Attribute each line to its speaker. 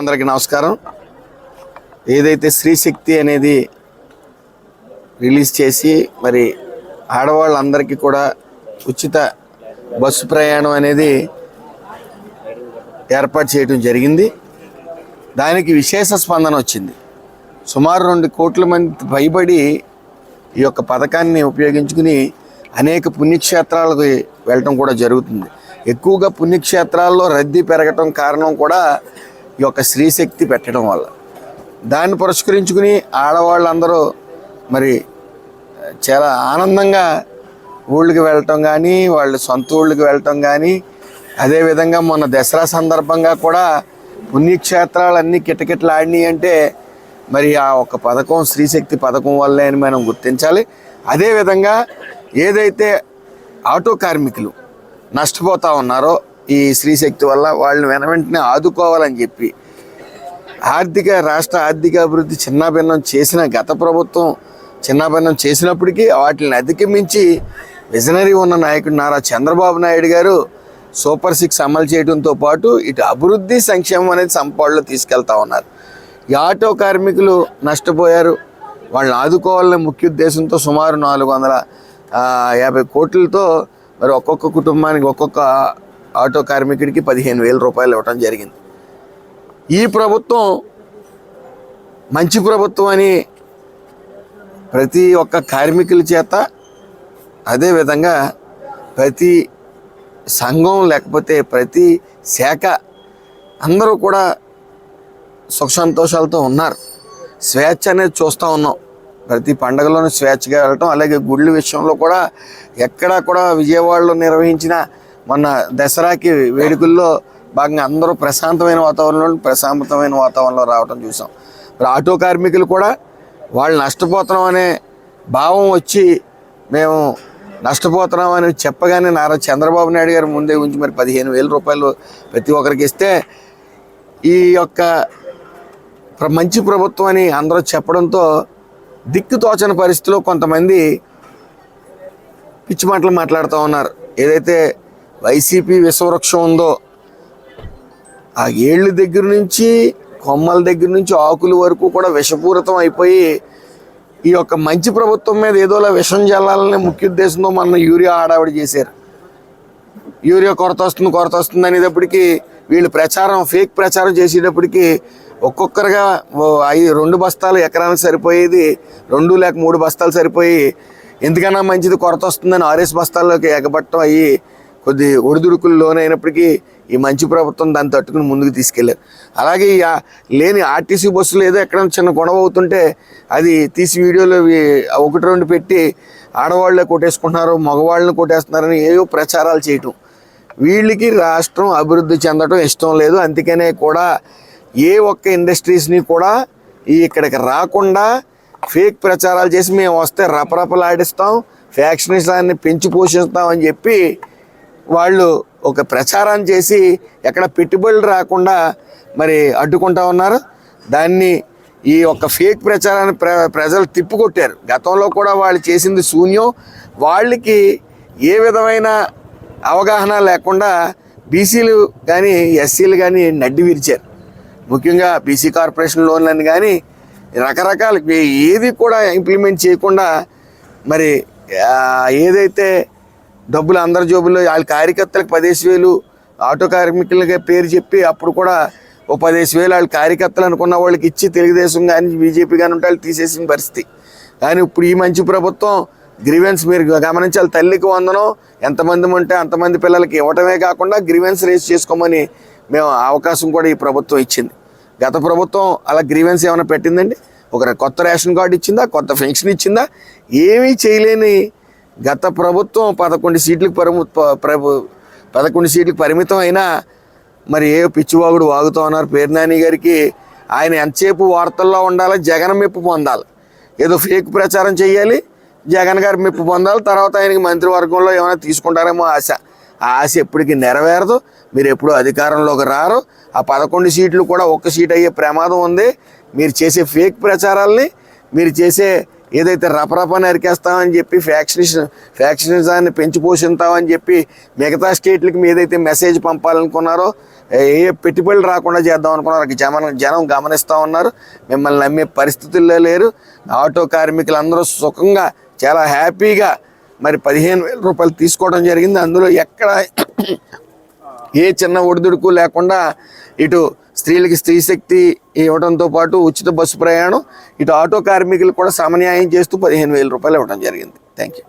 Speaker 1: అందరికీ నమస్కారం. ఏదైతే స్త్రీశక్తి అనేది రిలీజ్ చేసి మరి ఆడవాళ్ళందరికీ కూడా ఉచిత బస్సు ప్రయాణం అనేది ఏర్పాటు చేయడం జరిగింది. దానికి విశేష స్పందన వచ్చింది. సుమారు రెండు కోట్ల మంది పైబడి ఈ యొక్క పథకాన్ని ఉపయోగించుకుని అనేక పుణ్యక్షేత్రాలకు వెళ్ళటం కూడా జరుగుతుంది. ఎక్కువగా పుణ్యక్షేత్రాల్లో రద్దీ పెరగటం కారణం కూడా ఈ యొక్క స్త్రీశక్తి పెట్టడం వల్ల. దాన్ని పురస్కరించుకుని ఆడవాళ్ళందరూ మరి చాలా ఆనందంగా ఊళ్ళకి వెళ్ళటం కానీ వాళ్ళ సొంత ఊళ్ళకి వెళ్ళటం కానీ అదేవిధంగా మొన్న దసరా సందర్భంగా కూడా పుణ్యక్షేత్రాలన్నీ కిటకిటలాడినాయి అంటే మరి ఆ ఒక పథకం స్త్రీశక్తి పథకం వల్లే అని మనం గుర్తించాలి. అదేవిధంగా ఏదైతే ఆటో కార్మికులు నష్టపోతా ఉన్నారో ఈ స్త్రీశక్తి వల్ల వాళ్ళని వెన వెంటనే ఆదుకోవాలని చెప్పి ఆర్థిక రాష్ట్ర ఆర్థిక అభివృద్ధి చిన్నాభిన్నం చేసిన గత ప్రభుత్వం చిన్నాభిన్నం చేసినప్పటికీ వాటిని అధిగమించి విజనరీ ఉన్న నాయకుడు నారా చంద్రబాబు నాయుడు గారు సూపర్ సిక్స్ అమలు చేయడంతో పాటు ఇటు అభివృద్ధి సంక్షేమం అనేది సంపాడులో తీసుకెళ్తా ఉన్నారు. ఈ ఆటో కార్మికులు నష్టపోయారు. వాళ్ళని ఆదుకోవాలనే ముఖ్య ఉద్దేశంతో సుమారు నాలుగు వందల యాభై కోట్లతో మరి ఒక్కొక్క కుటుంబానికి ఒక్కొక్క ఆటో కార్మికుడికి పదిహేను వేల రూపాయలు ఇవ్వటం జరిగింది. ఈ ప్రభుత్వం మంచి ప్రభుత్వం అని ప్రతి ఒక్క కార్మికుల చేత అదేవిధంగా ప్రతి సంఘం లేకపోతే ప్రతి శాఖ అందరూ కూడా సుఖ సంతోషాలతో ఉన్నారు. స్వేచ్ఛ అనేది చూస్తూ ఉన్నాం. ప్రతి పండగలోనూ స్వేచ్ఛగా వెళ్ళటం అలాగే గుళ్ళ విషయంలో కూడా ఎక్కడా కూడా విజయవాడలో నిర్వహించిన మొన్న దసరాకి వేడుకల్లో భాగంగా అందరూ ప్రశాంతమైన వాతావరణంలో ప్రశాంతమైన వాతావరణంలో రావటం చూసాం. మరి ఆటో కార్మికులు కూడా వాళ్ళు నష్టపోతున్నాం అనే భావం వచ్చి మేము నష్టపోతున్నాం అని చెప్పగానే నారా చంద్రబాబు నాయుడు గారు ముందే ఉంచి మరి పదిహేను వేల రూపాయలు ప్రతి ఒక్కరికి ఇస్తే ఈ యొక్క మంచి ప్రభుత్వం అని అందరూ చెప్పడంతో దిక్కు తోచని పరిస్థితిలో కొంతమంది పిచ్చి మాటలు మాట్లాడుతూ ఉన్నారు. ఏదైతే వైసీపీ విశ్వవృక్షం ఉందో ఆ ఏళ్ళ దగ్గర నుంచి కొమ్మల దగ్గర నుంచి ఆకుల వరకు కూడా విషపూరితం అయిపోయి ఈ యొక్క మంచి ప్రభుత్వం మీద ఏదోలా విషం చల్లాలనే ముఖ్య ఉద్దేశంతో మన యూరియా ఆడావిడ చేశారు. యూరియా కొరత వస్తుంది కొరత వస్తుంది అనేటప్పటికీ వీళ్ళు ప్రచారం ఫేక్ ప్రచారం చేసేటప్పటికీ ఒక్కొక్కరుగా ఐదు రెండు బస్తాలు ఎకరానికి సరిపోయేది రెండు లేక మూడు బస్తాలు సరిపోయి ఎందుకన్నా మంచిది కొరత వస్తుందని ఆర్ఎస్ బస్తాల్లోకి ఎగబట్టం అయ్యి కొద్ది ఒడిదుడుకులు లోనైనప్పటికీ ఈ మంచి ప్రభుత్వం దాన్ని తట్టుకుని ముందుకు తీసుకెళ్ళారు అలాగే ఈ లేని ఆర్టీసీ బస్సులు ఏదో ఎక్కడ చిన్న గొడవ అవుతుంటే అది తీసి వీడియోలో ఒకటి రెండు పెట్టి ఆడవాళ్ళే కొట్టేసుకుంటున్నారు మగవాళ్ళని కొట్టేస్తున్నారని ఏవో ప్రచారాలు చేయటం. వీళ్ళకి రాష్ట్రం అభివృద్ధి చెందడం ఇష్టం లేదు. అందుకనే కూడా ఏ ఒక్క ఇండస్ట్రీస్ని కూడా ఈ ఇక్కడికి రాకుండా ఫేక్ ప్రచారాలు చేసి మేము వస్తే రపరపలాడిస్తాం ఫ్యాక్షనిస్టాన్ని పెంచి పోషిస్తాం అని చెప్పి వాళ్ళు ఒక ప్రచారం చేసి ఎక్కడ పెట్టుబడులు రాకుండా మరి అడ్డుకుంటా ఉన్నారు. దాన్ని ఈ యొక్క ఫేక్ ప్రచారాన్ని ప్ర ప్రజలు తిప్పికొట్టారు. గతంలో కూడా వాళ్ళు చేసింది శూన్యం. వాళ్ళకి ఏ విధమైన అవగాహన లేకుండా బీసీలు కానీ ఎస్సీలు కానీ నడ్డి విరిచారు. ముఖ్యంగా బీసీ కార్పొరేషన్ లోన్లని కానీ రకరకాల ఏది కూడా ఇంప్లిమెంట్ చేయకుండా మరి ఏదైతే డబ్బులు అందరి జోబుల్లో వాళ్ళ కార్యకర్తలకు పదిహేసి వేలు ఆటో కార్మికులకి పేరు చెప్పి అప్పుడు కూడా ఓ పదిహేసి వేలు వాళ్ళ కార్యకర్తలు అనుకున్న వాళ్ళకి ఇచ్చి తెలుగుదేశం కానీ బీజేపీ కానీ ఉంటే వాళ్ళు తీసేసిన పరిస్థితి. కానీ ఇప్పుడు ఈ మంచి ప్రభుత్వం గ్రీవెన్స్ మీరు గమనించాలి. తల్లికి వందనం ఎంతమంది ఉంటే అంతమంది పిల్లలకి ఇవ్వటమే కాకుండా గ్రీవెన్స్ రేస్ చేసుకోమని మేము అవకాశం కూడా ఈ ప్రభుత్వం ఇచ్చింది. గత ప్రభుత్వం అలా గ్రీవెన్స్ ఏమైనా పెట్టిందండి? ఒక కొత్త రేషన్ కార్డు ఇచ్చిందా? కొత్త పెన్షన్ ఇచ్చిందా? ఏమీ చేయలేని గత ప్రభుత్వం పదకొండు సీట్లకు పరిమిత ప్రభు పదకొండు సీట్లకు పరిమితం అయినా మరి ఏ పిచ్చివాగుడు వాగుతూ ఉన్నారు? పేర్నాని గారికి ఆయన ఎంతసేపు వార్తల్లో ఉండాలి? జగన్ మెప్పు పొందాలి. ఏదో ఫేక్ ప్రచారం చేయాలి జగన్ గారి మెప్పు పొందాలి. తర్వాత ఆయనకి మంత్రివర్గంలో ఏమైనా తీసుకుంటారేమో ఆశ. ఆ ఆశ ఎప్పటికీ నెరవేరదు. మీరు ఎప్పుడూ అధికారంలోకి రారు. ఆ పదకొండు సీట్లు కూడా ఒక్క సీట్ అయ్యే ప్రమాదం ఉంది. మీరు చేసే ఫేక్ ప్రచారాల్ని మీరు చేసే ఏదైతే రపరప నరికేస్తామని చెప్పి ఫ్యాక్షనిషన్ ఫ్యాక్షనిజాన్ని పెంచి పోషిస్తామని చెప్పి మిగతా స్టేట్లకి మీ ఏదైతే మెసేజ్ పంపాలనుకున్నారో ఏ పెట్టుబడులు రాకుండా చేద్దాం అనుకున్నారు జనం జనం గమనిస్తూ ఉన్నారు. మిమ్మల్ని నమ్మే పరిస్థితుల్లో లేరు. ఆటో కార్మికులు అందరూ సుఖంగా చాలా హ్యాపీగా మరి పదిహేను వేల రూపాయలు తీసుకోవడం జరిగింది. అందులో ఎక్కడ ఏ చిన్న ఒడిదుడుకు లేకుండా ఇటు స్త్రీలకి స్త్రీ శక్తి ఇవ్వడంతో పాటు ఉచిత బస్సు ప్రయాణం ఇటు ఆటో కార్మికులు కూడా సమన్యాయం చేస్తూ పదిహేను వేల రూపాయలు ఇవ్వడం జరిగింది. Thank you